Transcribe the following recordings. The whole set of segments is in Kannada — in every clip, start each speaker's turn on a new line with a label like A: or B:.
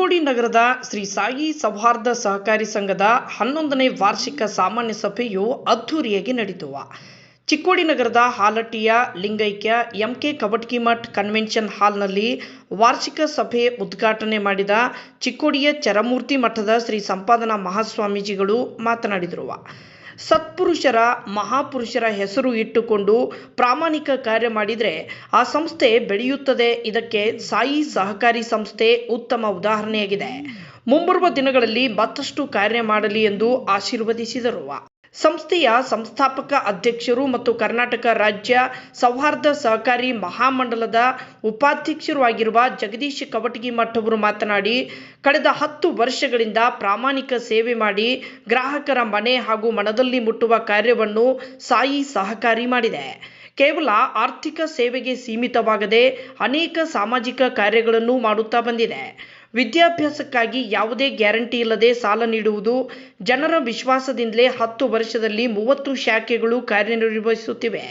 A: ಚಿಕ್ಕೋಡಿ ನಗರದ ಶ್ರೀ ಸಾಯಿ ಸೌಹಾರ್ದ ಸಹಕಾರಿ ಸಂಘದ ಹನ್ನೊಂದನೇ ವಾರ್ಷಿಕ ಸಾಮಾನ್ಯ ಸಭೆಯು ಅದ್ಧೂರಿಯಾಗಿ ನಡೆಯಿತು ಚಿಕ್ಕೋಡಿ ನಗರದ ಹಾಲಟ್ಟಿಯ ಲಿಂಗೈಕ್ಯ ಎಂ ಕೆ ಕಬಟ್ಕಿಮಠ್ ಕನ್ವೆನ್ಷನ್ ಹಾಲ್ನಲ್ಲಿ ವಾರ್ಷಿಕ ಸಭೆ ಉದ್ಘಾಟನೆ ಮಾಡಿದ ಚಿಕ್ಕೋಡಿಯ ಚರಮೂರ್ತಿ ಮಠದ ಶ್ರೀ ಸಂಪಾದನಾ ಮಹಾಸ್ವಾಮೀಜಿಗಳು ಮಾತನಾಡಿದರು. ಸತ್ಪುರುಷರ, ಮಹಾಪುರುಷರ ಹೆಸರು ಇಟ್ಟುಕೊಂಡು ಪ್ರಾಮಾಣಿಕ ಕಾರ್ಯ ಮಾಡಿದರೆ ಆ ಸಂಸ್ಥೆ ಬೆಳೆಯುತ್ತದೆ. ಇದಕ್ಕೆ ಸಾಯಿ ಸಹಕಾರಿ ಸಂಸ್ಥೆ ಉತ್ತಮ ಉದಾಹರಣೆಯಾಗಿದೆ. ಮುಂಬರುವ ದಿನಗಳಲ್ಲಿ ಮತ್ತಷ್ಟು ಕಾರ್ಯ ಮಾಡಲಿ ಎಂದು ಆಶೀರ್ವದಿಸಿದರು. ಸಂಸ್ಥೆಯ ಸಂಸ್ಥಾಪಕ ಅಧ್ಯಕ್ಷರು ಮತ್ತು ಕರ್ನಾಟಕ ರಾಜ್ಯ ಸೌಹಾರ್ದ ಸಹಕಾರಿ ಮಹಾಮಂಡಲದ ಉಪಾಧ್ಯಕ್ಷರು ಆಗಿರುವ ಜಗದೀಶ್ ಕವಟಗಿ ಅವರು ಮಾತನಾಡಿ, ಕಳೆದ ಹತ್ತು ವರ್ಷಗಳಿಂದ ಪ್ರಾಮಾಣಿಕ ಸೇವೆ ಮಾಡಿ ಗ್ರಾಹಕರ ಮನೆ ಹಾಗೂ ಮನದಲ್ಲಿ ಮುಟ್ಟುವ ಕಾರ್ಯವನ್ನು ಸಾಯಿ ಸಹಕಾರಿ ಮಾಡಿದೆ. ಕೇವಲ ಆರ್ಥಿಕ ಸೇವೆಗೆ ಸೀಮಿತವಾಗದೆ ಅನೇಕ ಸಾಮಾಜಿಕ ಕಾರ್ಯಗಳನ್ನು ಮಾಡುತ್ತಾ ಬಂದಿದೆ. ವಿದ್ಯಾಭ್ಯಾಸಕ್ಕಾಗಿ ಯಾವುದೇ ಗ್ಯಾರಂಟಿ ಇಲ್ಲದೆ ಸಾಲ ನೀಡುವುದು ಜನರ ವಿಶ್ವಾಸದಿಂದಲೇ ಹತ್ತು ವರ್ಷದಲ್ಲಿ ಮೂವತ್ತು ಶಾಖೆಗಳು ಕಾರ್ಯನಿರ್ವಹಿಸುತ್ತಿವೆ.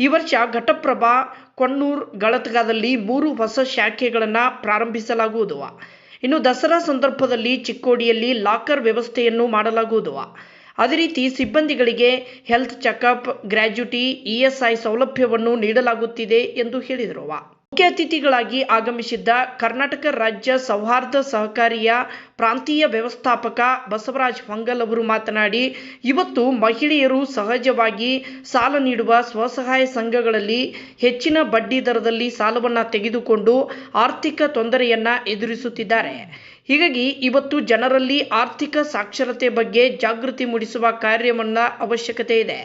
A: ಈ ವರ್ಷ ಘಟಪ್ರಭಾ ಕೊಣ್ಣೂರ್ ಗಳತಗಾದಲ್ಲಿ ಮೂರು ಹೊಸ ಶಾಖೆಗಳನ್ನು ಪ್ರಾರಂಭಿಸಲಾಗುವುದು. ಇನ್ನು ದಸರಾ ಸಂದರ್ಭದಲ್ಲಿ ಚಿಕ್ಕೋಡಿಯಲ್ಲಿ ಲಾಕರ್ ವ್ಯವಸ್ಥೆಯನ್ನು ಮಾಡಲಾಗುವುದು. ಅದೇ ರೀತಿ ಸಿಬ್ಬಂದಿಗಳಿಗೆ ಹೆಲ್ತ್ ಚೆಕಪ್ ಗ್ರ್ಯಾಜ್ಯುಟಿ ಇಎಸ್ಐ ಸೌಲಭ್ಯವನ್ನು ನೀಡಲಾಗುತ್ತಿದೆ ಎಂದು ಹೇಳಿದರು. ಮುಖ್ಯ ಅತಿಥಿಗಳಾಗಿ ಆಗಮಿಸಿದ್ದ ಕರ್ನಾಟಕ ರಾಜ್ಯ ಸೌಹಾರ್ದ ಸಹಕಾರಿಯ ಪ್ರಾಂತೀಯ ವ್ಯವಸ್ಥಾಪಕ ಬಸವರಾಜ್ ಹೊಂಗಲ್ ಅವರು ಮಾತನಾಡಿ, ಇವತ್ತು ಮಹಿಳೆಯರು ಸಹಜವಾಗಿ ಸಾಲ ನೀಡುವ ಸ್ವಸಹಾಯ ಸಂಘಗಳಲ್ಲಿ ಹೆಚ್ಚಿನ ಬಡ್ಡಿ ದರದಲ್ಲಿ ಸಾಲವನ್ನು ತೆಗೆದುಕೊಂಡು ಆರ್ಥಿಕ ತೊಂದರೆಯನ್ನು ಎದುರಿಸುತ್ತಿದ್ದಾರೆ. ಹೀಗಾಗಿ ಇವತ್ತು ಜನರಲ್ಲಿ ಆರ್ಥಿಕ ಸಾಕ್ಷರತೆ ಬಗ್ಗೆ ಜಾಗೃತಿ ಮೂಡಿಸುವ ಕಾರ್ಯವನ್ನ ಅವಶ್ಯಕತೆ ಇದೆ.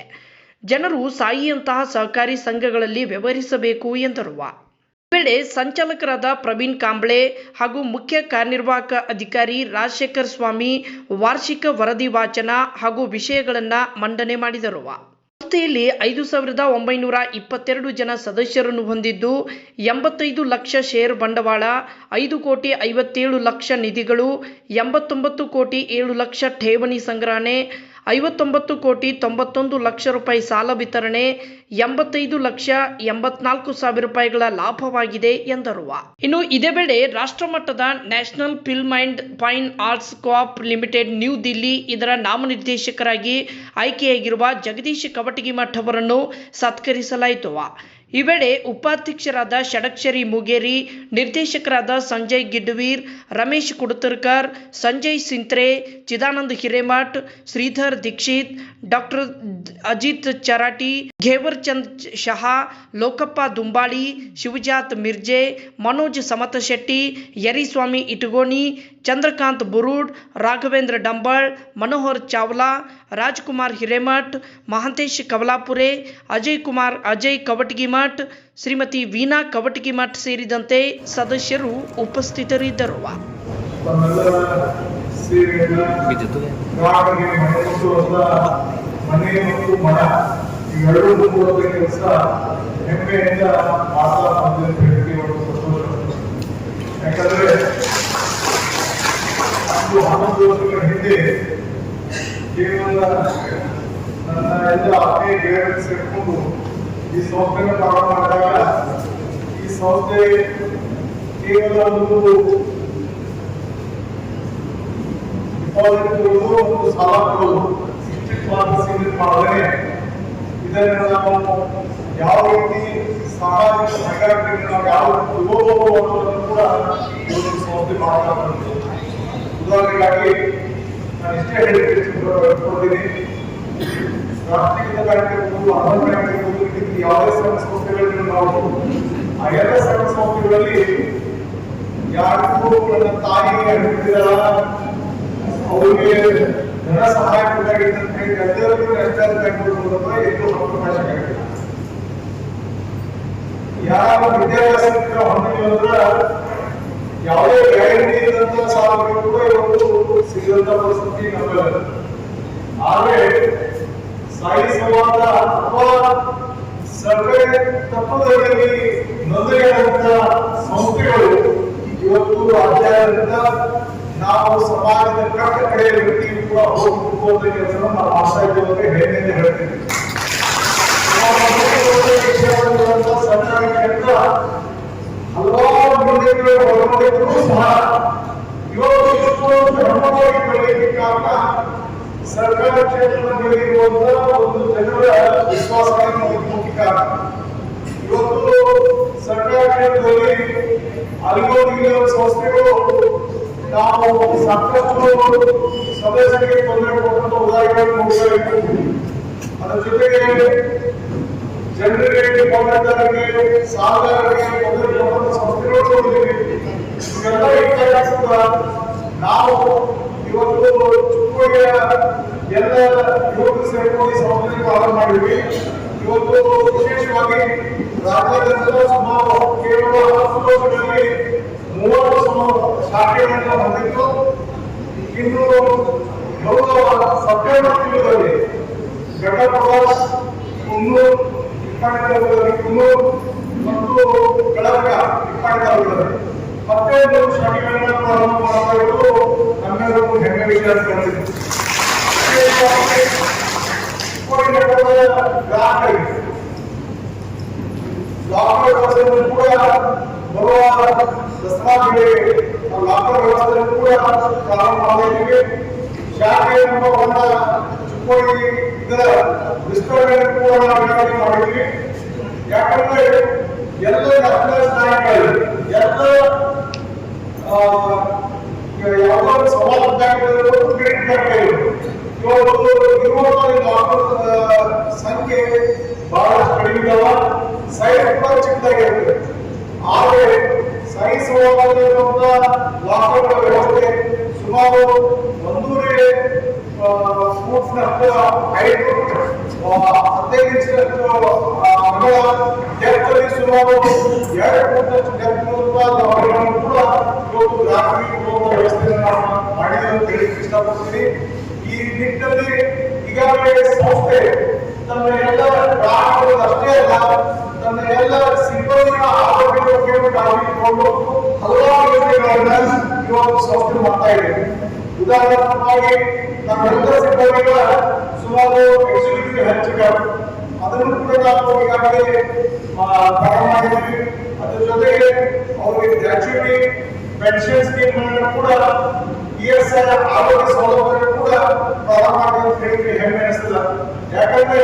A: ಜನರು ಸಾಯಿಯಂತಹ ಸಹಕಾರಿ ಸಂಘಗಳಲ್ಲಿ ವ್ಯವಹರಿಸಬೇಕು ಎಂದರು. ವೇಳೆ ಸಂಚಾಲಕರಾದ ಪ್ರವೀಣ್ ಕಾಂಬ್ಳೆ ಹಾಗೂ ಮುಖ್ಯ ಕಾರ್ಯನಿರ್ವಾಹಕ ಅಧಿಕಾರಿ ರಾಜಶೇಖರ್ ಸ್ವಾಮಿ ವಾರ್ಷಿಕ ವರದಿ ವಾಚನ ಹಾಗೂ ವಿಷಯಗಳನ್ನು ಮಂಡನೆ ಮಾಡಿದರು. ಸಂಸ್ಥೆಯಲ್ಲಿ ಐದು ಸಾವಿರದ ಒಂಬೈನೂರ ಇಪ್ಪತ್ತೆರಡು ಜನ ಸದಸ್ಯರನ್ನು ಹೊಂದಿದ್ದು, ಎಂಬತ್ತೈದು ಲಕ್ಷ ಷೇರ್ ಬಂಡವಾಳ, ಐದು ಕೋಟಿ ಐವತ್ತೇಳು ಲಕ್ಷ ನಿಧಿಗಳು, ಎಂಬತ್ತೊಂಬತ್ತು ಕೋಟಿ ಏಳು ಲಕ್ಷ ಠೇವಣಿ ಸಂಗ್ರಹಣೆ ಐವತ್ತೊಂಬತ್ತು ಕೋಟಿ ತೊಂಬತ್ತೊಂದು ಲಕ್ಷ ರೂಪಾಯಿ ಸಾಲ ವಿತರಣೆ, ಎಂಬತ್ತೈದು ಲಕ್ಷ ಎಂಬತ್ನಾಲ್ಕು ಸಾವಿರ ರೂಪಾಯಿಗಳ ಲಾಭವಾಗಿದೆ ಎಂದರು. ಇನ್ನು ಇದೇ ವೇಳೆ ರಾಷ್ಟ್ರಮಟ್ಟದ national film and fine arts coop limited new Delhi ಇದರ ನಾಮನಿರ್ದೇಶಕರಾಗಿ ಆಯ್ಕೆಯಾಗಿರುವ ಜಗದೀಶ್ ಕವಟಗಿಮಠ್ ಅವರನ್ನು ಸತ್ಕರಿಸಲಾಯಿತು. ಈ ವೇಳೆ ಉಪಾಧ್ಯಕ್ಷರಾದ ಷಡಕ್ಷರಿ ಮುಗೇರಿ, ನಿರ್ದೇಶಕರಾದ ಸಂಜಯ್ ಗಿಡ್ವೀರ್ ರಮೇಶ್ ಕುಡತರ್ಕರ್, ಸಂಜಯ್ ಸಿಂತ್ರೆ, ಚಿದಾನಂದ ಹಿರೇಮಠ್, ಶ್ರೀಧರ್ ದೀಕ್ಷಿತ್, ಡಾಕ್ಟರ್ ಅಜಿತ್ ಚರಾಟಿ, ಘೇವರ್ ಚಂದ್ ಶಹಾ, ಲೋಕಪ್ಪ ದುಂಬಾಳಿ, ಶಿವಜಾತ್ ಮಿರ್ಜೆ, ಮನೋಜ್ ಸಮತಶೆಟ್ಟಿ, ಯರಿಸ್ವಾಮಿ ಇಟಗೋಣಿ, ಚಂದ್ರಕಾಂತ್ ಬುರುಡ್, ರಾಘವೇಂದ್ರ ಡಂಬಳ್, ಮನೋಹರ್ ಚಾವ್ಲಾ ರಾಜ್ಕುಮಾರ್ ಹಿರೇಮಠ್, ಮಹಾಂತೇಶ್ ಕವಲಾಪುರೆ, ಅಜಯ್ ಕುಮಾರ್, ಅಜಯ್ ಕವಟಗಿಮಠ್ ಶ್ರೀಮತಿ ವೀಣಾ ಕವಟಗಿಮಠ್ ಸೇರಿದಂತೆ ಸದಸ್ಯರು ಉಪಸ್ಥಿತರಿದ್ದರು.
B: ಯಾಕಂದ್ರೆ ಹಿಂದೆ ಕೇವಲ ನನ್ನ ಎಲ್ಲ ಆತ್ಮೀಯ ಗೆಳೆಯರು ಸೇರಿಕೊಂಡು ಈ ಸಂಸ್ಥೆನ ಪ್ರಾರಂಭ ಮಾಡಿದಾಗ ಈ ಸಂಸ್ಥೆ ಕೇವಲ ಒಂದು ಡಿಪಾಸಿಟ್ ಕೊಡೋದು ಮತ್ತು ಸಾಲ ಕೊಡೋದು ಇಷ್ಟಕ್ಕೆ ಮಾತ್ರ ಸೀಮಿತ ಮಾಡದೇ ಇದನ್ನು ನಾವು ಯಾವ ರೀತಿ ಸಾಮಾಜಿಕ ಸಂಘಟನೆಗೆ ನಾವು ಯಾವ ತಗೋಬಹುದು ಅನ್ನೋದನ್ನು ಕೂಡ ಈ ಒಂದು ಸಂಸ್ಥೆ ಮಾಡ್ತಾ ಬಂತು ಉದಾಹರಣೆಗಾಗಿ ನಾನು ಹೇಳಿಕೊಡ್ತೀನಿ ರಾಷ್ಟ್ರೀಯ ಕಾರ್ಯಕ್ರಮಗಳು ಅರ್ಬನ್ ಕಾರ್ಯಕ್ರಮಗಳು ಯಾವುದೇ ಸಂಘ ಸಂಸ್ಥೆಗಳನ್ನು ನಾವು ಆ ಎಲ್ಲ ಸಂಘ ಸಂಸ್ಥೆಗಳಲ್ಲಿ ಯಾರಿಗೂ ನನ್ನ ಅವರಿಗೆ ಸಹಾಯ ಹೇಳಿ ಎಲ್ಲರಿಗೂ ಬ್ಯಾಂಕ್ ಮೂಲಕ ಎಲ್ಲೂ ಅವಕಾಶ ಯಾರ ವಿದ್ಯಾಭ್ಯಾಸ ಯಾವುದೇ ಗ್ಯಾರಂಟಿ ಸಾಲಗಳು ಕೂಡ ಇವತ್ತು ಸಿಗದಂತ ಪರಿಸ್ಥಿತಿ ನಮ್ಮಲ್ಲಿ ಆದರೆ, ಸಾಯಿ ಸಂವಾದ ಅಥವಾ ಸರ್ವೆ ತತ್ವದಲ್ಲಿ ನೋಂದಣಿಯಾದಂತ ಸಂಸ್ಥೆಗಳು ಇವತ್ತು ರಾಜ್ಯಾದ್ಯಂತ ನಾವು ಸಮಾಜದ ಕಟ್ಟ ಕಡೆಯ ವ್ಯಕ್ತಿಯು ಕೂಡ ಹೋಗಿ ಕೆಲಸ ನಾವು ಮಾಡ್ತಾ ಇದ್ದೇವೆ ಅಂತ ಹೆಮ್ಮೆಯಿಂದ ಹೇಳ್ತೀವಿ ವಿಷಯವಾಗಿರುವಂತ ಸರ್ಕಾರಕ್ಕಿಂತ ಹಲವಾರು ಯೋಜನೆಗಳು ಹೊರಗೊಂಡಿದ್ರು ಸಹ ಸರ್ಕಾರ ಕ್ಷೇತ್ರದ ಮೇಲೆ ಇರುವಂತಹ ಒಂದು ಜನರ ವಿಶ್ವಾಸಕ್ಕೆ ಒಂದು ಮುಖ್ಯ ಕಾರಣ ಇವತ್ತು ಸರ್ಕಾರ ಕ್ಷೇತ್ರದಲ್ಲಿ ಅಲ್ಲಿಗೋ ಇಲ್ಲಿಗೋ ಸಂಸ್ಥೆಗಳು ನಾವು ಸಾಕಷ್ಟು ಸದಸ್ಯರಿಗೆ ತೊಂದರೆ ಕೊಟ್ಟಂತ ಉದಾಹರಣೆಗಳು ನೋಡಬೇಕು ಅದರ ಜೊತೆಗೆ ಜನರಿಗೆ ಡಿಪಾರ್ಟ್ಮೆಂಟ್ಗಳಿಗೆ ಸಾಲಗಾರರಿಗೆ ತೊಂದರೆ ಕೊಟ್ಟಂತ ಸಂಸ್ಥೆಗಳು ನೋಡಿದ್ದೀವಿ ಇವೆಲ್ಲ ಇದ್ದಾಗ ಕೂಡ ನಾವು ಇವತ್ತು ಚಿಕ್ಕೋಡಿಯ ಎಲ್ಲ ಯುವಕರು ಸೇರ್ಕೊಂಡು ಈ ಸಂಸ್ಥೆಗೆ ಪ್ರಾರಂಭ ಮಾಡಿದ್ವಿ ಇವತ್ತು ವಿಶೇಷವಾಗಿ ರಾಜ್ಯಾದ್ಯಂತ ಸುಮಾರು ಕೇವಲ ಹತ್ತು ವರ್ಷಗಳಲ್ಲಿ ಮೂವತ್ತು ಸುಮಾರು ಶಾಖೆಗಳನ್ನು ಹೊಂದಿದ್ದು, ಇನ್ನು ಬರುವ ಸೆಪ್ಟೆಂಬರ್ ತಿಂಗಳಲ್ಲಿ ಘಟಪ್ರಭಾ ಕುನ್ನೂರು ಇಪ್ಪತ್ತು ತಾಲೂಕಲ್ಲಿ ಕುನ್ನೂರು ಮತ್ತು ಗಳಗ ಇಪ್ಪತ್ತು ಮತ್ತೆ ಒಂದು ಶಾಖೆಗಳನ್ನ ಪ್ರಾರಂಭ ಮಾಡ್ತಾ ಇರೋದು ನಮ್ಮೆಲ್ಲರಿಗೂ ಹೆಮ್ಮೆ ವಿಚಾರ ಕಂಡಿದೆ ಗ್ರಾಹಕರಿಗೆ ಲಾಕರ್ ವ್ಯವಸ್ಥೆಯನ್ನು ಕೂಡ ಬರುವ ದಸರಾ ವೇಳೆಗೆ ಲಾಕರ್ ವ್ಯವಸ್ಥೆಯನ್ನು ಕೂಡ ಪ್ರಾರಂಭ ಮಾಡಿದ್ದೀವಿ. ಶಾಲೆ ಎಂಬ ಬಂದ ಚಿಕ್ಕೋಡಿ ಇದರ ವಿಸ್ತರಣೆಯನ್ನು ಕೂಡ ನಾವು ಮಾಡಿದ್ವಿ ಯಾಕಂದ್ರೆ ಎಲ್ಲ ನ್ಯಾಷನಲ್ ಬ್ಯಾಂಕ್ಗಳು ಎಲ್ಲ ಆ, ಸವಾಲು ಬ್ಯಾಂಕ್ಗಳು ಕ್ರೆಡಿಟ್ ಸಂಖ್ಯೆ ಬಹಳಷ್ಟು ಕಡಿಮೆ ಇದಾವ ಸೈಜ್ ಕೂಡ ಚಿಕ್ಕದಾಗಿರುತ್ತೆ. ಆದರೆ ಒಳಗಿರುವಂತ ಲಾಕರ್ಗಳ ವ್ಯವಸ್ಥೆ ಸುಮಾರು ಒಂದೂವರೆ ಫೂಟ್ ಹತ್ತಿರ ಹೈಟ್ ಹದಿನೈದು ಇಂಚಿನಷ್ಟು ಅಗಲ ಡೆಪ್ತಲ್ಲಿ ಸುಮಾರು ಎರಡು ಫೂಟ್ನಷ್ಟು ಡೆಪ್ತ್ ಎರಡು ಕೂಡ ಇವತ್ತು ಗ್ರಾಹಕರಿಗೆ ಕೊಡುವ ವ್ಯವಸ್ಥೆಯನ್ನು ಇಷ್ಟಪಡ್ತೀನಿ. ಈ ನಿಟ್ಟಿನಲ್ಲಿ ಈಗಾಗಲೇ ಸಂಸ್ಥೆ ತನ್ನ ಎಲ್ಲ ಗ್ರಾಹಕರು ಅಷ್ಟೇ ಅಲ್ಲ ಎಲ್ಲ ಸಿಬ್ಬಂದಿಯ ಆರೋಗ್ಯದ ಕಾಳಜಿಕೊಂಡು ಹಲವಾರು ಯೋಜನೆಗಳನ್ನ ಇವತ್ತು ಸಂಸ್ಥೆ ಮಾಡ್ತಾ ಇದೆ ಉದಾಹರಣೆಗಾಗಿ ನಮ್ಮೆಲ್ಲ ಸಿಬ್ಬಂದಿಗಳ ಸುಮಾರು ಎಕ್ಸಿಕ್ಯೂಟಿವ್ ಹೆಚ್ಚುಗಳು. ಅದನ್ನು ಕೂಡ ನಾವು ಈಗಾಗಲೇ ಪ್ರಾರಂಭ ಮಾಡಿದ್ದೀವಿ. ಅದ್ರ ಜೊತೆಗೆ ಅವರಿಗೆ ಗ್ರಾಚ್ಯುಟಿ ಪೆನ್ಷನ್ ಸ್ಕೀಮ್ ಕೂಡ ಇ ಎಸ್ ಐ ಆರೋಗ್ಯ ಸೌಲಭ್ಯ ಕೂಡ ಪ್ರಾರಂಭ ಮಾಡಿದ್ರೆ ಹೆಮ್ಮೆ ಅನಿಸ್ತದ. ಯಾಕಂದ್ರೆ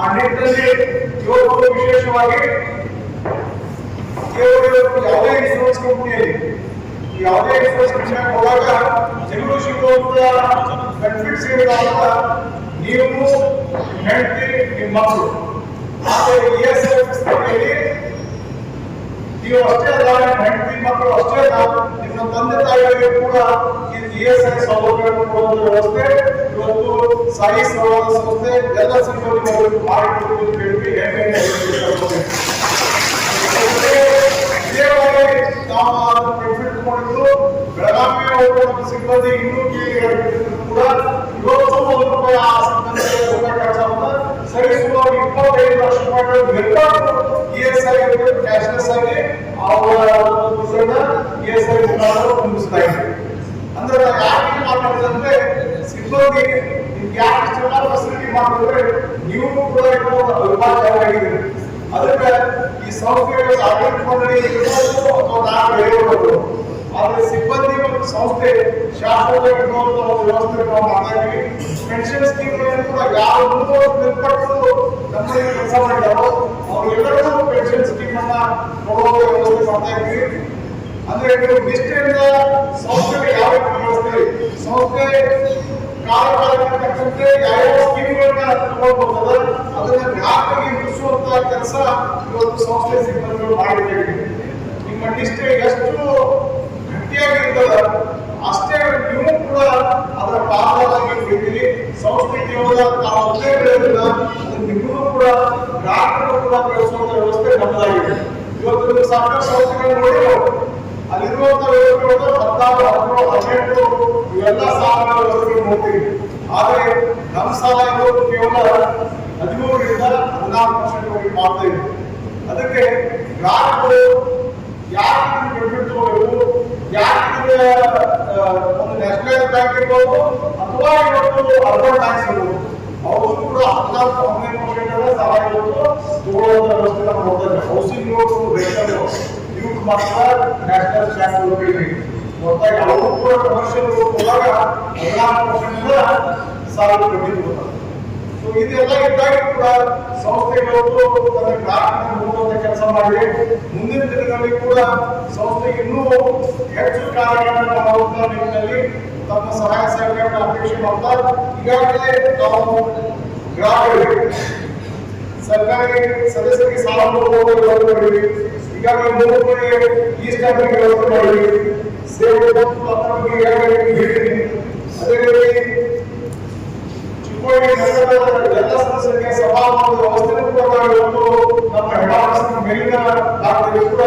B: ಆ ನಿಟ್ಟಿನಲ್ಲಿ ಇವತ್ತು ವಿಶೇಷವಾಗಿ ಕೇವಲ ಇವತ್ತು ಯಾವುದೇ ಇನ್ಶೂರೆನ್ಸ್ ಕಂಪನಿಯಲ್ಲಿ ಯಾವುದೇ ಇನ್ಶೂರೆನ್ಸ್ ಕಂಪನಿ ಹೋದಾಗ ಜನರು ಸಿಗುವಂತ ಬೆನಿಫಿಟ್ಸ್ ಏನಿದಾವಲ್ಲ ನೀವು ಹೆಂಡತಿ ನಿಮ್ಮ ಮಕ್ಕಳು ಆದರೆ ಇ ಎಸ್ ಐ ಪುಸ್ತಕದಲ್ಲಿ ನೀವು ಅಷ್ಟೇ ಅಲ್ಲ ನಿಮ್ಮ ಹೆಂಡತಿ ಮಕ್ಕಳು ಅಷ್ಟೇ ಅಲ್ಲ ನಿಮ್ಮ ತಂದೆ ತಾಯಿಗಳಿಗೆ ಕೂಡ ಇ ಎಸ್ ಐ ಸೌಲಭ್ಯವನ್ನು ಕೊಡುವ ವ್ಯವಸ್ಥೆ ಇವತ್ತು ಸಾಯಿ ಸಮಾಜ ಸಂಸ್ಥೆ ಎಲ್ಲ ಸಿಬ್ಬಂದಿ ಮಾಡಿಕೊಡುವುದು ಅಂತ ಹೇಳಿ ಹೆಮ್ಮೆ ವಿಜಯವಾಡಿ ನಾವು ಅದನ್ನು ಬೆನಿಫಿಟ್ ತಗೊಂಡಿದ್ದು ಬೆಳಗಾವಿ ಹೋಗುವ ಸಿಬ್ಬಂದಿ ಇನ್ನೂ ಕೂಡ ಇವತ್ತು ಒಂದು ರೂಪಾಯಿ ಆ ಸಿಬ್ಬಂದಿ ಖರ್ಚಾವನ್ನ ಸರಿಸುಮಾರು ಇಪ್ಪತ್ತೈದು ಲಕ್ಷ ರೂಪಾಯಿಗಳು ಬೇಕಾದ್ರು ಇ ಎಸ್ ಐ ಕ್ಯಾಶ್ಲೆಸ್ ಆಗಿ ಅವರ ದುಡ್ಡನ್ನ ಇ ಎಸ್ ಐ ಮುಖಾಂತರ ತುಂಬಿಸ್ತಾ ಇದ್ದೀವಿ ಅಂದ್ರೆ ಯಾರು ಅಂದ್ರೆ ಸಿಬ್ಬಂದಿ ಯಾಕೆ ಇಷ್ಟೆಲ್ಲ ಫೆಸಿಲಿಟಿ ಮಾಡಿದ್ರೆ ನೀವು ಕೂಡ ಇರ್ಬೋದು ಅವಿಭಾಜ್ಯವಾಗಿದ್ದೀರಿ. ಅದಕ್ಕೆ ಈ ಸಂಸ್ಥೆಗಳು ಆಡಳಿತ ಮಂಡಳಿ ಅಥವಾ ಆದ್ರೆ ಸಿಬ್ಬಂದಿ ಮತ್ತು ಸಂಸ್ಥೆ ಒಂದು ವ್ಯವಸ್ಥೆ ನಾವು ಮಾಡ್ತಾ ಪೆನ್ಷನ್ ಸ್ಕೀಮ್ ಯಾರು ನಿಲ್ಪಟ್ಟು ನಮ್ಮಲ್ಲಿ ಕೆಲಸ ಮಾಡಿದಾರೋ ಅವರೆಲ್ಲರಿಗೂ ಪೆನ್ಷನ್ ಸ್ಕೀಮ್ ಅನ್ನ ಕೊಡುವ ವ್ಯವಸ್ಥೆ ಮಾಡ್ತಾ ಇದ್ದೀವಿ. ಅಂದ್ರೆ ನೀವು ನಿಷ್ಠೆಯಿಂದ ಸಂಸ್ಥೆಗೆ ಯಾವ ರೀತಿ ವ್ಯವಸ್ಥೆ ಸಂಸ್ಥೆ ತಕ್ಕಂತೆ ಯಾವ್ಯಾವ ಸ್ಕೀಮ್ಗಳನ್ನ ನೋಡ್ಬೋದು ಬರ್ತದೆ ಅದನ್ನ ಗ್ರಾಹಕರಿಗೆ ಮುಟ್ಟಿಸುವಂತ ಕೆಲಸ ಇವತ್ತು ಸಂಸ್ಥೆ ಸಿಬ್ಬಂದಿಗಳು ಮಾಡಬೇಕಾಗಿದೆ ನಿಮ್ಮ ನಿಷ್ಠೆ ಎಷ್ಟು ಗಟ್ಟಿಯಾಗಿರ್ತದ ಅಷ್ಟೇ ನೀವು ಕೂಡ ಅದರ ಪಾಲಾಗಿ ಬೆಳಿತೀರಿ ಸಂಸ್ಥೆ ಕೇವಲ ನಾವು ಒಬ್ಬರೇ ಬೆಳೆದಿಲ್ಲ, ಅದು ನಿಮಗೂ ಕೂಡ ಗ್ರಾಹಕರು ಕೂಡ ಬೆಳೆಸುವಂತ ವ್ಯವಸ್ಥೆ ನಮ್ಮದಾಗಿದೆ. ಇವತ್ತು ಸಾಕಷ್ಟು ಸಂಸ್ಥೆಗಳು ನೋಡಿರೋ ಅಲ್ಲಿರುವಂತ ವ್ಯವಸ್ಥೆಗಳು ಹತ್ತಾರು ಹದಿನೇಳು, ಹದಿನೆಂಟು ಇವೆಲ್ಲ ಸಾಲ ವ್ಯವಸ್ಥೆಗಳು ನೋಡ್ತೀವಿ. ಆದರೆ ನಮ್ಮ ಸಾಲ ಇರೋದು ಕೇವಲ ಹದಿಮೂರರಿಂದ ಹದಿನಾರು ಪರ್ಸೆಂಟ್ ಹೋಗಿ ಮಾಡ್ತಾ ಇದೆ. ಅದಕ್ಕೆ ಗ್ರಾಹಕರು ಯಾರು ಬೆನಿಫಿಟ್ ತಗೋಬೇಕು ಯಾಕೆ ಒಂದು ನ್ಯಾಷನಲ್ ಬ್ಯಾಂಕ್ ಇರ್ಬೋದು ಅಥವಾ ಇವತ್ತು ಅರ್ಬನ್ ಬ್ಯಾಂಕ್ಸ್ ಇರ್ಬೋದು ಅವರು ಕೂಡ ಹದಿನಾಲ್ಕು, ಹದಿನೈದು ಪರ್ಸೆಂಟ್ ಸಾಲ ಇವತ್ತು ತಗೊಳ್ಳುವಂತ ವ್ಯವಸ್ಥೆ ನಾವು ನೋಡ್ತಾ ಇದ್ದೇವೆ ಹೌಸಿಂಗ್ ಲೋನ್ ಇವಕ್ಕೆ ಮಾತ್ರ ನ್ಯಾಷನಲ್ ಅವರು ಕೂಡ ಕಮರ್ಷಿಯಲ್ ಹೋದಾಗ ಹದಿನಾಲ್ಕು ಸಾಲ ಸೊ ಇದೆಲ್ಲ ಇದ್ದಾಗ ಕೂಡ ಸಂಸ್ಥೆಗಳು ತನ್ನ ನೋಡುವಂತ ಕೆಲಸ ಮಾಡಿ, ಮುಂದಿನ ದಿನಗಳಲ್ಲಿ ಕೂಡ ಸಂಸ್ಥೆಗೆ ಇನ್ನೂ ಹೆಚ್ಚು ಕಾರ್ಯಗಳನ್ನು ಮಾಡುವಂತಹ ನಿಟ್ಟಿನಲ್ಲಿ ತಮ್ಮ ಸಹಾಯ ಸಹಕಾರವನ್ನು ಅಪೇಕ್ಷೆ ಮಾಡ್ತಾ, ಈಗಾಗಲೇ ನಾವು ಸರ್ಕಾರಿ ಸದಸ್ಯರಿಗೆ ಸಾಲ ಕೊಡುವುದು ವ್ಯವಸ್ಥೆ ಮಾಡಿದ್ವಿ ಈಗಾಗಲೇ ಮೂರು ಕಡೆ ಈ ಸ್ಟಾಫಿಗೆ ವ್ಯವಸ್ಥೆ ಮಾಡಿದ್ವಿ ಸೇವೆ ಮತ್ತು ಅದರ ಬಗ್ಗೆ ಈಗಾಗಲೇ ಹೇಳಿದ್ದೀನಿ ಅದೇ ರೀತಿ ಚಿಕ್ಕೋಡಿ ನಗರದ ಎಲ್ಲ ಸದಸ್ಯರಿಗೆ ಸಭಾಭವನದ ವ್ಯವಸ್ಥೆ ಕೂಡ ನಾವು ಇವತ್ತು ನಮ್ಮ ಹೆಡ್ ಆಫೀಸ್ ಮೇಲಿನ ಭಾಗದಲ್ಲಿ ಕೂಡ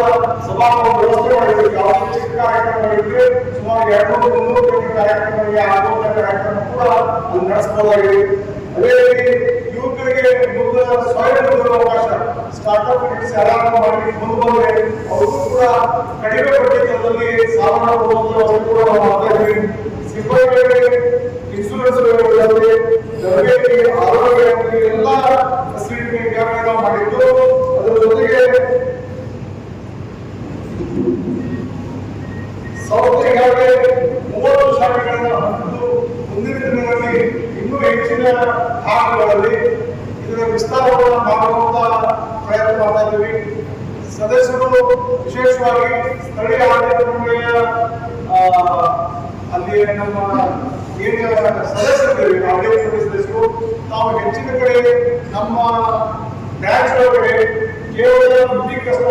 B: ಸಭಾಭವನ ವ್ಯವಸ್ಥೆ ಮಾಡಿದ್ವಿ ಯಾವುದೇ ಚಿಕ್ಕ ಕಾರ್ಯಕ್ರಮ ಮಾಡಿದ್ರೆ ಸುಮಾರು ಎರಡು ನೂರು ಮುನ್ನೂರು ಕೋಟಿ ಕಾರ್ಯಕ್ರಮಗಳಿಗೆ ಆಗುವಂತ ಕಾರ್ಯಕ್ರಮ ಕೂಡ ಅಲ್ಲಿ ನಡೆಸಬಹುದಾಗಿದೆ ಅದೇ ರೀತಿ ಯುವಕರಿಗೆ ಮುಂದೆ ಸ್ವಯಂ ಅವಕಾಶ ಸ್ಟಾರ್ಟ್ಅಪ್ ಆರಂಭ ಮಾಡಿ ಮುಂದೆ ಅವರು ಕೂಡ ಕಡಿಮೆ ಬಡ್ಡಿ ದರದಲ್ಲಿ ಸಾಲ ಕೊಡುವಂತ ವ್ಯವಸ್ಥೆ ಕೂಡ ನಾವು ಮಾಡ್ತಾ ಸಿಬ್ಬಂದಿಗಳಿಗೆ ಇನ್ಸೂರೆನ್ಸ್ ವ್ಯವಸ್ಥೆ ತರಬೇತಿ ಆರೋಗ್ಯ ಎಲ್ಲ ಫೆಸಿಲಿಟಿ ಮಾಡಿದ್ದು, ಅದರ ಜೊತೆಗೆ ಸೌತ್ ಮೂವತ್ತು ಶಾಖೆಗಳನ್ನು ಹೊಂದಿದ್ದು ಮುಂದಿನ ದಿನಗಳಲ್ಲಿ ಇನ್ನೂ ಹೆಚ್ಚಿನ ಭಾಗಗಳಲ್ಲಿ ಇದರ ವಿಸ್ತಾರವನ್ನು ಮಾಡುವಂತ ಪ್ರಯತ್ನ ಮಾಡ್ತಾ ಇದ್ದೀವಿ. ಸದಸ್ಯರು ವಿಶೇಷವಾಗಿ ಸ್ಥಳೀಯ ಆಡಳಿತ ಮಂಡಳಿಯ ಅಲ್ಲಿ ನಮ್ಮ ಏನು ಸದಸ್ಯರಿದ್ದೀವಿ ಆಡಳಿತ ಸದಸ್ಯರು, ತಾವು ಹೆಚ್ಚಿನ ಕಡೆ ನಮ್ಮ ಬ್ಯಾಂಕ್ ಒಳಗಡೆ ಕೇವಲ ಬುದ್ಧಿ ಕಷ್ಟ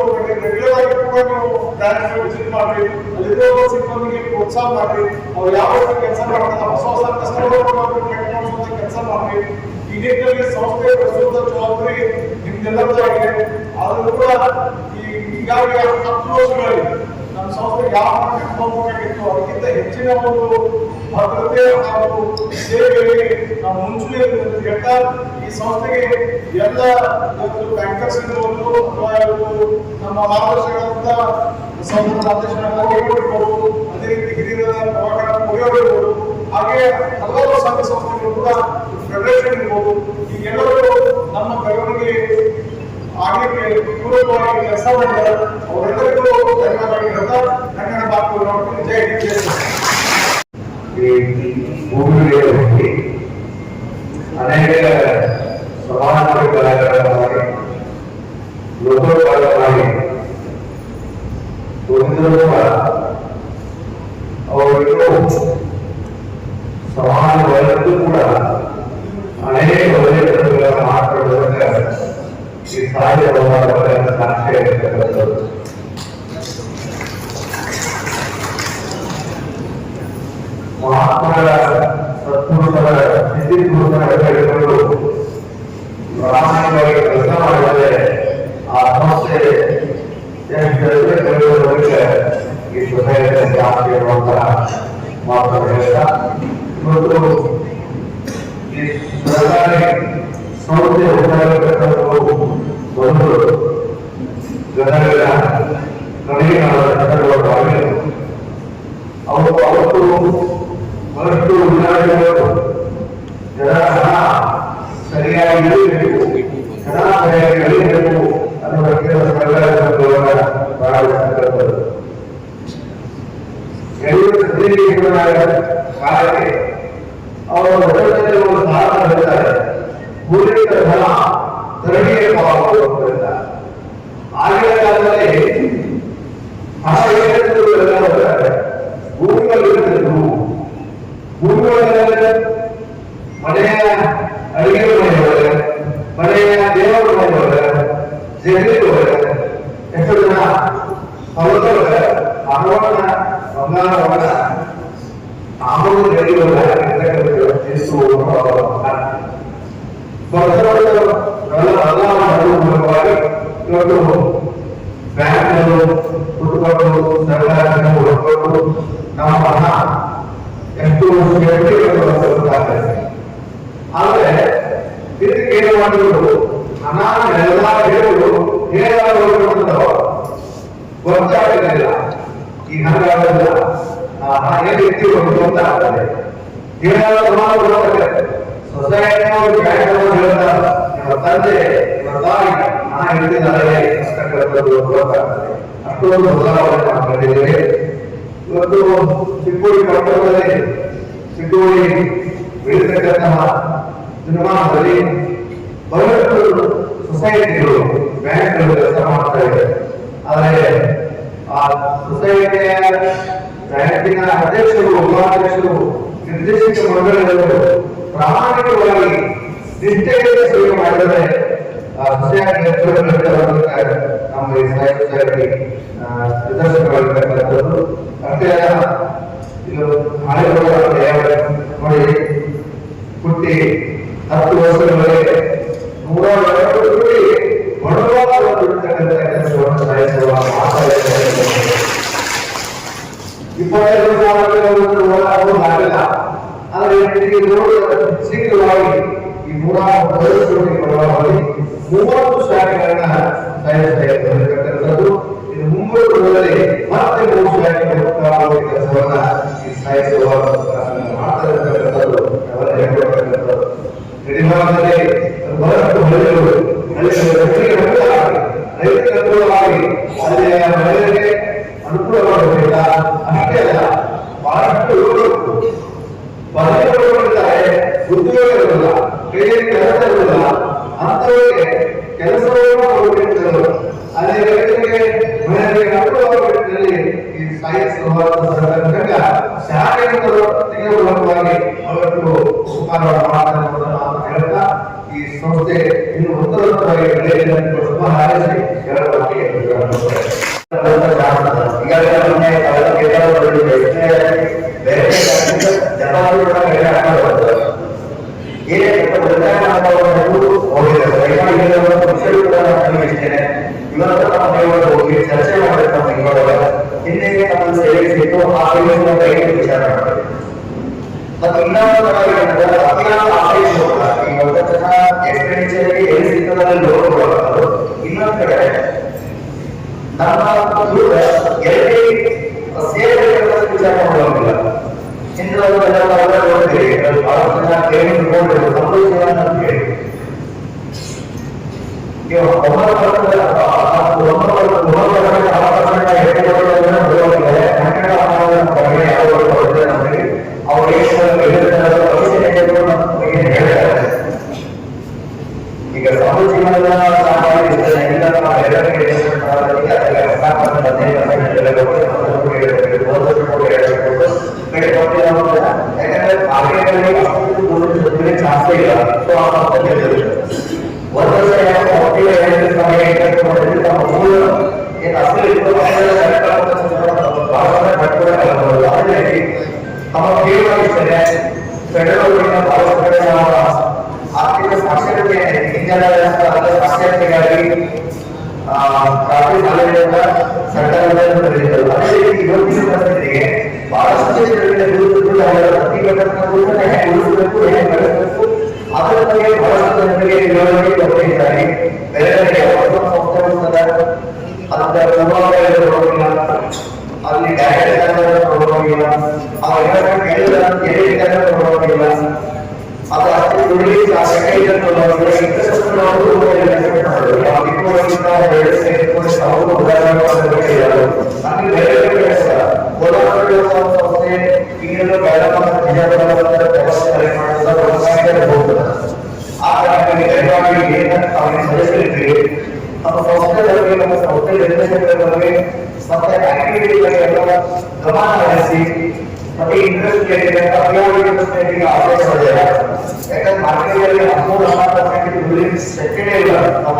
B: ರೆಗ್ಯುಲರ್ ಆಗಿ ಕೂಡ ನೀವು ಬ್ಯಾಂಕ್ ವಿಸಿಟ್ ಮಾಡಿ ಅಲ್ಲಿರೋ ಸಿಬ್ಬಂದಿಗೆ ಪ್ರೋತ್ಸಾಹ ಮಾಡಿ ಅವ್ರು ಯಾವ ರೀತಿ ಕೆಲಸ ಮಾಡ್ತಾರೆ ಹೊಸ ಹೊಸ ಕಸ್ಟಮರ್ ಕೆಲಸ ಮಾಡಿ ಈ ನಿಟ್ಟಿನಲ್ಲಿ ಸಂಸ್ಥೆ ಪ್ರಸ್ತುತ ಜವಾಬ್ದಾರಿ ನಿಮ್ದೆಲ್ಲರದಾಗಿದೆ ಆದರೂ ಕೂಡ ಈ ಈಗಾಗಲೇ ಹತ್ತು ವರ್ಷಗಳಲ್ಲಿ ನಮ್ಮ ಸಂಸ್ಥೆ ಯಾವ ಮಟ್ಟಕ್ಕೆ ಅದಕ್ಕಿಂತ ಹೆಚ್ಚಿನ ಒಂದು ಭದ್ರತೆ ಹಾಗೂ ಸೇವೆಗಳಿಗೆ ನಾವು ಮುಂಚೂಣಿಯಲ್ಲಿ ಹೇಳ್ತಾ ಈ ಸಂಸ್ಥೆಗೆ ಎಲ್ಲ ಇವತ್ತು ಬ್ಯಾಂಕರ್ಸ್ ಇರ್ಬೋದು ಅಥವಾ ಇವತ್ತು ನಮ್ಮ ಮಾರ್ಗದರ್ಶಕರಂತ ಸಂಸ್ಥೆ ಅಧ್ಯಕ್ಷರ ಇರ್ಬೋದು ಅದೇ ರೀತಿ ಹಿರಿಯರ ಮುಗಿಯೋರು ಇರ್ಬೋದು ಹಾಗೆ ಹಲವಾರು ಸಂಘ ಸಂಸ್ಥೆಗಳು ಕೂಡ ಫೆಡರೇಷನ್ ಇರ್ಬೋದು ಈಗೆಲ್ಲರೂ ನಮ್ಮ ಬೆಳವಣಿಗೆ ಆಗಲಿಕ್ಕೆ ಪೂರಕವಾಗಿ ಕೆಲಸ ಮಾಡಿದ್ದಾರೆ. ಅವರೆಲ್ಲರಿಗೂ ಧನ್ಯವಾದ ನನ್ನ ಮಾತು ನೋಡ್ತೀನಿ ಜೈ ಹಿಂದ್, ಜೈ ಭಾರತ್.
C: ಈ ಭೂಮಿಯಲ್ಲಿ ಅನೇಕ ಸಮಾಜ ಮಾಡಿ ಲೋಕೋಪಕಾರ ಮಾಡಿ ಒಂದಿರುವ ಅವರಿಗೂ ಸಮಾಜ ವಲಯಕ್ಕೂ ಕೂಡ ಅನೇಕ ವಲಯಗಳನ್ನು ಮಾತಾಡುವಾಗ ಈ ಸಾಧ್ಯವಾದ ಸಾಕ್ಷ್ಯ ಇರ್ತಕ್ಕಂಥದ್ದು ಮಹಾತ್ಮರ ಸತ್ಪುರುಷರ ಸಿದ್ಧಿಪುರುಷರ ಹೇಳಿಕೊಂಡು ಪ್ರಾಮಾಣಿಕವಾಗಿ ಕೆಲಸ ಮಾಡಿದರೆ ಆ ಸಂಸ್ಥೆ ಎಷ್ಟು ಬೆಳೆಯುವುದಕ್ಕೆ ಈ ಇರುವಂತಹ ಮಾತನ್ನು ಹೇಳ್ತಾ, ಇವತ್ತು ಈ ಸರ್ಕಾರಿ ಜನಗಳ ಅವರು ಅವತ್ತು ಬಹಳಷ್ಟು ವಿಚಾರಗಳು ಜನರ ಹಣ ಸರಿಯಾಗಿ ಇರಬೇಕು ಹಣ ಸರಿಯಾಗಿ ಅನ್ನೋದಕ್ಕೆ ಸರ್ಕಾರದ ಪ್ರಾರಂಭಿಸತಕ್ಕಂಥದ್ದು ಯಡಿಯೂರು ಸಚಿವರುಗಳ ಕಾಲಕ್ಕೆ ಅವರು ಹೊರಗಡೆ ಒಂದು ಸಾಲ ಹೇಳ್ತಾರೆ ಪೂರೈತ ಹಣ ತೆರಿಗೆ ಪಾವತಿಸುತ್ತಿದ್ದಾರೆ ಆಗಿನ ಕಾಲದಲ್ಲಿ ಹಣ ಏನಿತ್ತು ಎಲ್ಲ ಬ್ಯಾಂಕ್ನವರು ಹೇಳ್ತಾರೆ ನಿಮ್ಮ ತಂದೆ ನಿಮ್ಮ ಹಿಡಿದಿದ್ದಾರೆ ಅಷ್ಟೊಂದು ಬದಲಾವಣೆ ಮಾಡ್ಕೊಂಡಿದ್ದೇವೆ ಇವತ್ತು ಚಿಕ್ಕೋಡಿ ಪಟ್ಟಣದಲ್ಲಿ ಚಿಕ್ಕೋಡಿ ಬೆಳೀತಕ್ಕಂತಹ ನಿರ್ಮಾಣದಲ್ಲಿ ಬಹಳಷ್ಟು ಸೊಸೈಟಿಗಳು ಬ್ಯಾಂಕ್ಗಳು ಕೆಲಸ ಮಾಡ್ತಾ ಇದೆ. ಆದರೆ ಆ ಸೊಸೈಟಿಯ ಬ್ಯಾಂಕಿನ ಅಧ್ಯಕ್ಷರು, ಉಪಾಧ್ಯಕ್ಷರು ನಿರ್ದೇಶಕ ಮಂಡಳಿಗಳು ಪ್ರಾಮಾಣಿಕವಾಗಿ ನಿಷ್ಠೆಯಿಂದ ಸೇವೆ ಮಾಡಿದರೆ ನಮ್ಮ ಈ ಸೊಸೈಟಿ ನಿದರ್ಶನವಾಗಿರ್ತಕ್ಕಂಥದ್ದು ಅಷ್ಟೇ ಇದು ಹಳೆ ನೋಡಿ, ಹುಟ್ಟಿ ಹತ್ತು ನೂರ ಎರಡು ಕೋಟಿ ಬಂಡವಾಳ ಬಿಡ್ತಕ್ಕಂಥ ಕೆಲಸವನ್ನು ಸಾಯಿಸುವ ಮಾತಾಡಿದ್ದಾರೆ ಇಪ್ಪತ್ತೈದು ಸಾವಿರ ಹೋರಾಟವು ಆಗಿಲ್ಲ ಆದರೆ ಈ ರೋಡ್ ಶೀಘ್ರವಾಗಿ ಈ ನೂರ ಮೂವತ್ತು ಕೋಟಿ ಬಂಡವಾಳದಲ್ಲಿ ಮೂವತ್ತು ಶಾಖೆಗಳನ್ನ ತಯಾರಿಸತಕ್ಕಂಥದ್ದು ಇದು ಮುಂಬರುವುದರಲ್ಲಿ ಮತ್ತೆ ಮೂರು ಶಾಖೆಗಳು ಪ್ರಾರಂಭ ಕೆಲಸವನ್ನ ಈ ಸಾಯಿಸುವ ಮಾಡ್ತಾ ಇರತಕ್ಕಂಥದ್ದು ಅವರ ಹೇಳ್ಕೊಳ್ತಕ್ಕಂಥದ್ದು ನಿರ್ಮಾಣದಲ್ಲಿ ಬಹಳಷ್ಟು ಹಳ್ಳಿಗಳು ಹಳ್ಳಿಗಳು ರೈತರಿಗೆ ಅನುಕೂಲವಾಗಿ ರೈತರಿಗೆ ಅನುಕೂಲವಾಗಿ ಅಲ್ಲಿಯ ಮಹಿಳೆಯರಿಗೆ ಅನುಕೂಲವಾಗಬೇಕ ಅಷ್ಟೇ ಅಲ್ಲ ಬಹಳಷ್ಟು ಯುವಕರು ಪದವಿಗಳಿದ್ದಾರೆ ಉದ್ಯೋಗಗಳಿಲ್ಲ ಕೈಯಲ್ಲಿ ಕೆಲಸ ಇರಲಿಲ್ಲ ಅಂತವರಿಗೆ ಕೆಲಸವನ್ನು ಕೊಡಬೇಕಿದ್ದರು ಅಲ್ಲಿ ರೈತರಿಗೆ ಮಹಿಳೆಯರಿಗೆ ಈ ಸೈನ್ಸ್ ಸಂಘ ಶಾಲೆಗಳು ತೆಗೆದುಕೊಳ್ಳುವಾಗಿ ಅವತ್ತು ಮಾಡ್ತಾರೆ ಅನ್ನೋದನ್ನ ನಾನು ಹೇಳ್ತಾ ಈ ಸಂಸ್ಥೆ ಇನ್ನು ಉತ್ತರೋತ್ತರವಾಗಿ ಬೆಳೆಯಲಿ ಅಂತ ಶುಭ ಹಾರೈಸಿ. ಎರಡು ಮಾತಿಗೆ
D: ಈಗಾಗಲೇ ಮೊನ್ನೆ ಕಳೆದ ಕೇರಳದಲ್ಲಿ ಬೇರೆ ಜನರು ಏನೇ ಉಳಿತಾಯ ಮಾಡೋದು ಹೋಗಿದ್ದಾರೆ ಕೈಗಾರಿಕೆಗಳನ್ನು ವಿಷಯ ಕೂಡ ನಾನು ಗಮನಿಸಿದ್ದೇನೆ ಇವತ್ತು ನಮ್ಮ ಕೈಗಳು ಹೋಗಿ ಚರ್ಚೆ ಮಾಡಬೇಕು ನಮ್ಮ ಇವಾಗ ಹಿಂದೆ ನಮ್ಮ ಸೇವಿಸಿಟ್ಟು ಆ ಸೇವೆಯನ್ನು ಕೈಗೆ ವಿಚಾರ ಮಾಡಬೇಕು ಮತ್ತು ಇನ್ನೊಂದು ಏನಂದ್ರೆ ಅತಿಯಾದ ಆಸೆ ಈಗ ಒಂದು ಜನ ಎಕ್ಸ್ಪೆಂಡಿಚರ್ ಎಲ್ಲಿ ಸಿಗ್ತದೆ ಲೋನ್ ಕೊಡೋದು ಇನ್ನೊಂದು ಕಡೆ ನಮ್ಮ ದುಡ್ಡು ಎಲ್ಲಿ ಸೇವೆಗಳ ವಿಚಾರ ಮಾಡೋದಿಲ್ಲ ಹಿಂದಿನ ನೋಡ್ತೀವಿ ಬಹಳಷ್ಟು ಜನ ಪೇಮೆಂಟ್ ಕೊಟ್ಟಿದ್ರು ಸಂತೋಷವನ್ನು ಅಂತ ಫೆಡರಲ್ ಬಹಳಷ್ಟು ಕಡೆ ನಾವು ಆರ್ಥಿಕ ಸಾಕ್ಷರತೆ ಇಂಧನ ಸಾಕ್ಷರತೆಗಾಗಿ ಕಾಫಿ ಶಾಲೆಗಳಿಂದ ಸರ್ಕಾರದಿಂದ ಬರೆದಿದ್ದರು ಅದೇ ರೀತಿ ಇವತ್ತಿನ ಪರಿಸ್ಥಿತಿಗೆ ಬಹಳಷ್ಟು ಜನರಿಗೆ ದುಡ್ಡು ಅವರ ಪ್ರತಿಭಟನೆ ಹೇಗೆ ಉಳಿಸಬೇಕು ಹೇಗೆ ಬೆಳೆಸಬೇಕು ಅದರ ಬಗ್ಗೆ ಬಹಳಷ್ಟು ಜನರಿಗೆ ವಿವರಣೆ ಕೊಟ್ಟಿದ್ದಾರೆ ಬೇರೆ ಬೇರೆ ಯಾವುದೋ ಸಂಸ್ಥೆ ಬರ್ತದೆ ಅದರ ಪೂರ್ವಾಪರ ಬರೋದಿಲ್ಲ ಅಲ್ಲಿ ಡೈರೆಕ್ಟ್ ಬರೋದಿಲ್ಲ ಆ ಇನ್ವೆಸ್ಟ್ಮೆಂಟ್ ಹೇಳಿದ ದುಡ್ಡಿ ಆ ಸೆಕೆಂಡ್ ಇಂಟ್ರೆಸ್ಟ್ ನಾವು ಇಪ್ಪತ್ತರಿಂದ ಎರಡು ಸೇರಿಕೊಂಡು ಸಾವಿರ ಉದಾಹರಣೆ ನನಗೆ ಬೇರೆ ಬೇರೆ ಕೆಲಸ ಕೋಲಾರ ಸಂಸ್ಥೆ ಈಗಿನ ಬೆಳಗಾವಿ ವಿಜಯಪುರ ವ್ಯವಸ್ಥೆ ಮಾಡಿದ ವ್ಯವಸಾಯದಲ್ಲಿ ಹೋಗ್ತದೆ ಆ ಕಾರಣಕ್ಕಾಗಿ ದಯವಾಗಿ ಏನು ಅವರಿಗೆ ಸದಸ್ಯರಿದ್ದೀರಿ ನಮ್ಮ ಸಂಸ್ಥೆಗಳಿಗೆ ನಮ್ಮ ಸಂಸ್ಥೆ ನಿರ್ದೇಶಕರಿಗೆ ಮತ್ತೆ ಆಕ್ಟಿವಿಟಿಗಳಿಗೆಲ್ಲ ಗಮನ ಹರಿಸಿ ಮತ್ತೆ ಇಂಟ್ರೆಸ್ಟ್ ಏನಿದೆ ಅಭಿವೃದ್ಧಿ ಇಂಟ್ರೆಸ್ಟ್ ಆದೇಶ ಮಾಡಿಲ್ಲ ಯಾಕಂದ್ರೆ ಮಾರ್ಕೆಟಲ್ಲಿ ಹದಿಮೂರು ಹದಿನಾರು ಪರ್ಸೆಂಟ್ ಬಿಲ್ಲಿಂಗ್ ಸೆಕೆಂಡೇ ಇಲ್ಲ ನಮ್ಮ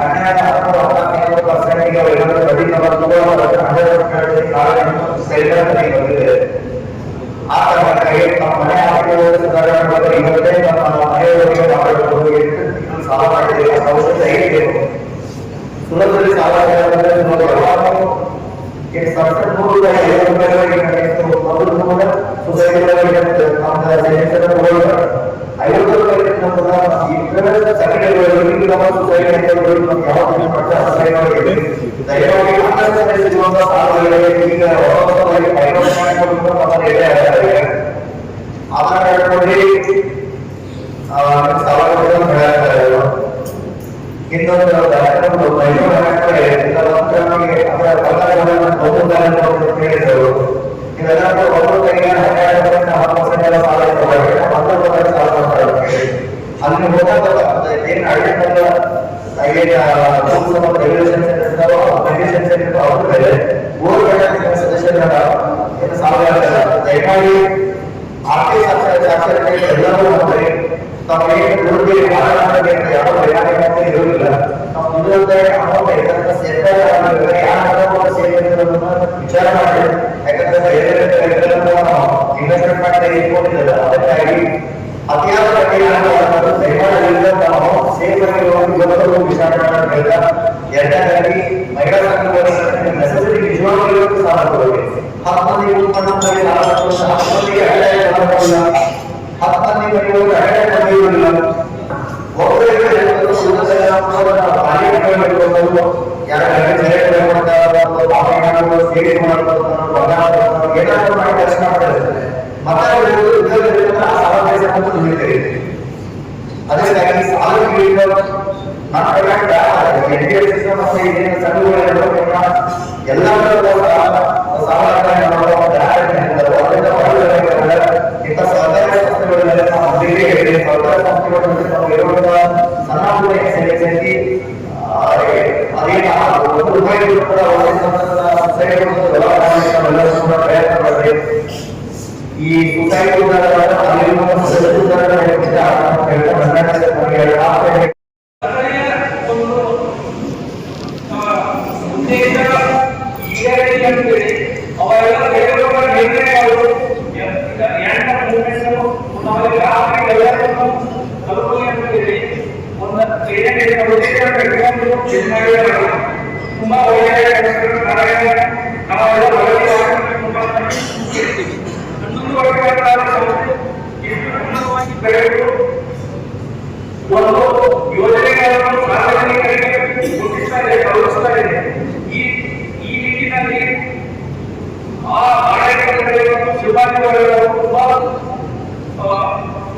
D: ಹನ್ನೆರಡು ಹದಿಮೂರು ಹದಿನಾಲ್ಕು ಪರ್ಸೆಂಟ್ಗೆ ಏನಾದರೂ ಬಡ್ಡಿ ತಗೊಂಡು ಹಂಡ್ರೆಡ್ ಪರ್ಸೆಂಟ್ ಕಾರಣ ಸೈಲರ್ ಬಂದಿದೆ ಆ ಕಾರಣಕ್ಕಾಗಿ ನಮ್ಮ ಮನೆ ಆರ್ಥಿಕ ಸುಧಾರಣೆ ಮಾಡಿದ್ರೆ ಇವತ್ತೇ ನಮ್ಮ ಮನೆಯವರಿಗೆ ಮಾಡಬಹುದು ಎಷ್ಟು ಸಾಲ ಮಾಡಿದ್ದೀವಿ ಆ ಔಷಧ ಹೇಗೆ ಸುಲಭದಲ್ಲಿ ಸಾಲ ಮಾಡಿದ್ರೆ ನೋಡಿ ಯಾವಾಗ ಏನು ಸರ್ಕಾರ ನೂರು ರೂಪಾಯಿ ಐವತ್ತು ರೂಪಾಯಿ ಮೊದಲು ಕೂಡ ಸೊಸೈಟಿ ನಮ್ಮ ಸೈನಿಕರ ಐವತ್ತು ರೂಪಾಯಿ ಈ ಸೆಕ್ರೆಟರಿ ನಮ್ಮ ಸೊಸೈಟಿ ಅಂತ ಹೇಳಿ ನಮ್ಗೆ ಯಾವ ಪಡ್ತಾರೆ ದಯವಾಗಿ ಆನಂದಿಸುವಂತ ಸಾಲಗಳಿಗೆ ಈಗ ಹೊಸದಾಗಿ ಫೈನಾನ್ಸ್ ಮಾಡಿಕೊಂಡು ನಮ್ಮಲ್ಲಿ ಇದೆ ಆಧಾರ್ ಕಾರ್ಡ್ ನೋಡಿ ಸಾಲ ಕೊಡೋದು ಹೇಳ್ತಾರೆ ಇವರು. ಇನ್ನೊಂದು ಕಾರ್ಯಕ್ರಮ ಮಹಿಳಾ ಮಾಡ್ತಾರೆ ಇಲ್ಲ ನಮಗೆ ಅದರ ಪದಾರ್ಥಗಳನ್ನು ಬಹುದಾನ ಅಂತ ಹೇಳಿದರು ಇದೆಲ್ಲ ಒಂದು ಕೈಗೆ ಹನ್ನೆರಡರಿಂದ ಹತ್ತು ಪರ್ಸೆಂಟ್ ಎಲ್ಲ ಸಾಲ ಇರ್ತದೆ ಹತ್ತು ಪರ್ಸೆಂಟ್ ಸಾಲ ಮಾಡ್ತಾರೆ ಅಲ್ಲಿ ಹೋದಾಗ ಏನು ಅಡಿಷನಲ್ ಏನು ರೂಲ್ಸ್ ಮತ್ತು ರೆಗ್ಯುಲೇಷನ್ಸ್ ಇರ್ತಾವೋ ಕಂಡೀಷನ್ಸ್ ಇರ್ತಾವೋ ಅವ್ರ ಮೇಲೆ ಊರುಗಳ ಸದಸ್ಯರ ಏನು ಸಾಲ ಇರ್ತಲ್ಲ ದಯಮಾಡಿ ಆರ್ಥಿಕ ಸಾಕ್ಷರ ಸಾಕ್ಷರತೆ ಎಲ್ಲರೂ ಮಾಡಿ ತಮಗೆ ದುಡ್ಡು ಮಾರಾಟಕ್ಕೆ ಅಂತ ಯಾವ ಬೇರೆ ಇರುವುದಿಲ್ಲ ನಾವು ಮುಂದೆ ಅಮೌಂಟ್ ಯಾಕಂದ್ರೆ ಸರ್ಕಾರ ಆಗಿದ್ರೆ ಯಾವ ಅಮೌಂಟ್ ಸೇರಿರೋದನ್ನ ವಿಚಾರ ಮಾಡಿ ಯಾಕಂದ್ರೆ ಬೇರೆ ಇನ್ವೆಸ್ಟ್ಮೆಂಟ್ ಮಾಡ್ತಾ ಇಟ್ಕೊಂಡಿಲ್ಲ ಅದಕ್ಕಾಗಿ ಅತಿಯಾದ ಬಗ್ಗೆ ಏನಾದ್ರು ದಯಮಾಡಿ ನಾವು ಸೇಫ್ ಆಗಿರುವಂತ ಇವತ್ತು ವಿಚಾರ ಮಾಡೋದ್ರಿಂದ ಎರಡನೇದಾಗಿ ಮಹಿಳಾ ಸಂಘದಲ್ಲಿ ನೆಸೆಸರಿ ನಿಜವಾಗ್ಲೂ ಸಾಲ ಕೊಡಬೇಕು ಹತ್ತು ಮಂದಿ ಉತ್ಪನ್ನ ಸಾಲ ಕೊಟ್ಟು ಹತ್ತು ಮಂದಿಗೆ ಅಡ್ಡಾಯ ಸಾಲ ಕೊಡಲ್ಲ ಎರಡನೇ ಏನಾದ್ರು ಮಾಡಿ ಕೆಲಸ ಮತ್ತೆ ಸಾಲ ಅದಕ್ಕಾಗಿ ಸಾಲ ಇಂಥ ಸರ್ಕಾರಿ ಸಂಸ್ಥೆಗಳೆಲ್ಲ ನಾವು ಮೊದಲಿಗೆ ಹೇಳಿದೆ ಸರ್ಕಾರಿ ಸಂಸ್ಥೆಗಳ ನಾವು ಇರುವಂತಹ ಸಣ್ಣ ಸೇರಿಸಿ ಅದೇನು ಒಂದು ರೂಪಾಯಿ ಕೂಡ ಸೊಸೈಟಿ ಕೂಡ ಪ್ರಯತ್ನ ಮಾಡಿ ಈ ಸೊಸೈಟಿ
E: ಒಂದು ಒಂದು ಯೋಜನೆಗಳನ್ನು ಸಾರ್ವಜನಿಕರಿಗೆ ಮುಟ್ಟಿಸ್ತಾ ಇದೆ ಕಳುಹಿಸ್ತಾ ಇದೆ ಈ ಈ ನಿಟ್ಟಿನಲ್ಲಿ ಆ ಆಡಳಿತಗಳು ಸಿಬ್ಬಂದಿಗಳು ತುಂಬಾ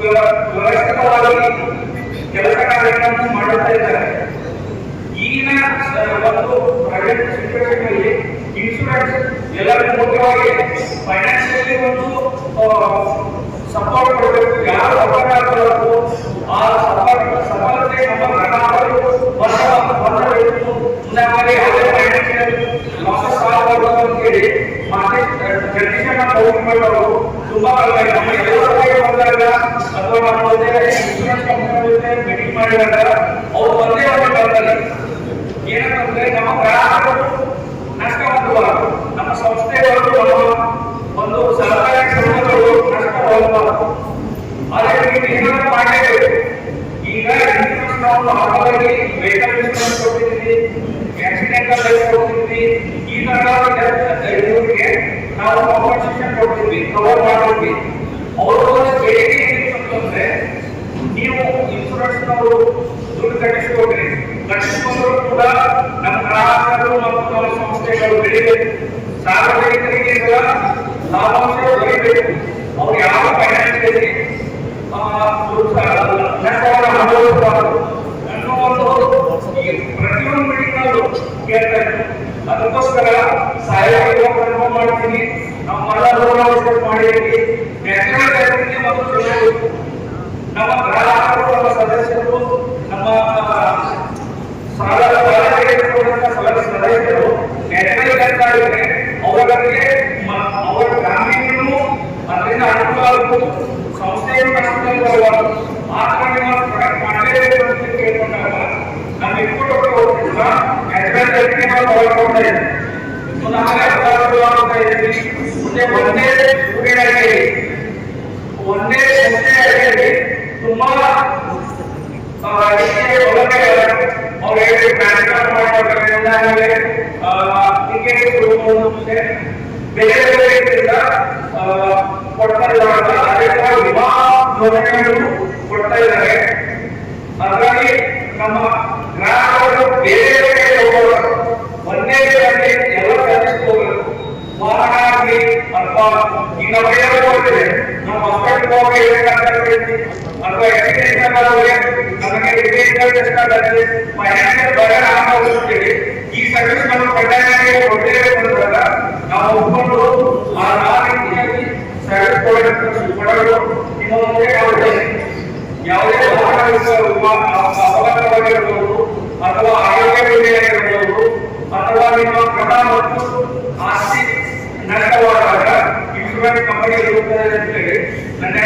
E: ವ್ಯವಸ್ಥಿತವಾಗಿ ಕೆಲಸ ಕಾರ್ಯಗಳನ್ನು ಮಾಡುತ್ತಾ ಇದ್ದಾರೆ ಈಗಿನ ಒಂದು ಪ್ರೈವೇಟ್ ಸಿಚುವೇಶನ್ ಅಲ್ಲಿ ಇನ್ಶೂರೆನ್ಸ್ ಎಲ್ಲರಿಗೂ ಮುಖ್ಯವಾಗಿ ಫೈನಾನ್ಷಿಯಲಿ ಒಂದು ಸಪೋರ್ಟ್ ಕೊಡಬೇಕು ಯಾರು ಅಪಘಾತಗಳು ಆ ಸಫಲತೆ ನಮ್ಮ ಗ್ರಾಹಕರು ವರ್ಷ ಹೊಂದಬೇಕು ಮುಂದಾಗಿ ಯಾವುದೇ ಫೈನಾನ್ಷಿಯಲ್ ಲಾಸಸ್ ಆಗಬಾರದು ಅಂತ ಹೇಳಿ ಮತ್ತೆ ಜಗದೀಶನ ಗೌರ್ಮೆಂಟ್ ಅವರು ತುಂಬಾ ನಮ್ಮ ಎಲ್ಲ ಬಂದಾಗ ಅಥವಾ ಮೀಟಿಂಗ್ ಮಾಡಿದಾಗ ಅವ್ರು ಒಂದೇ Saya. ಸಂಭವನೆಗಳು ಕೊಡ್ತಾ ಇದ್ದಾರೆ ಅದರಲ್ಲಿ ನಮ್ಮ ಗ್ರಾಹಕರು ಬೇರೆ ಬೇರೆ ಹೋಗೋದು ಒಂದೇ ಬೇರೆ ಎಲ್ಲ ಸಾಧಿಸ್ಕೋಬೇಕು ವಾಹನ ಆಗಲಿ ಅಥವಾ ಈಗ ಬೇರೆ ಹೋಗ್ತದೆ ನಮ್ಮ ಮಕ್ಕಳಿಗೆ ಹೋಗಿ ಅಥವಾ ಎಜುಕೇಶನ್ ಅವರಿಗೆ ನಮಗೆ ಎಜುಕೇಶನ್ ಫೈನಾನ್ಷಿಯಲ್ ಬರಣ ಆಗೋಗುತ್ತೇವೆ ಈ ಸರ್ವಿಸ್ ನಾವು ಕಡ್ಡಾಯವಾಗಿ ಕೊಡ್ತೇವೆ ಅಂತಂದಾಗ ನಾವು ಒಬ್ಬರು ಆ ರೀತಿಯಾಗಿ ಸರ್ಕೋಡನ್ನು ಸುಗೊಡಲು ಇನ್ನೊಂದೇ ಅವಕಾಶ ಯಾವುದೇ ವಾಹನವಿರುವ ಅಪಘಾತವಾಗಿರಬಹುದು ಅಥವಾ ಆರೋಗ್ಯ ವಿಮೆಯಾಗಿರಬಹುದು ಅಥವಾ ನಿಮ್ಮ ಕ್ರಮ ಮತ್ತು ಆಸ್ತಿ ನಷ್ಟವಾದಾಗ ಇನ್ಶೂರೆನ್ಸ್ ಕಂಪನಿ ಇರುತ್ತದೆ ಅಂತ ಹೇಳಿ ನನ್ನ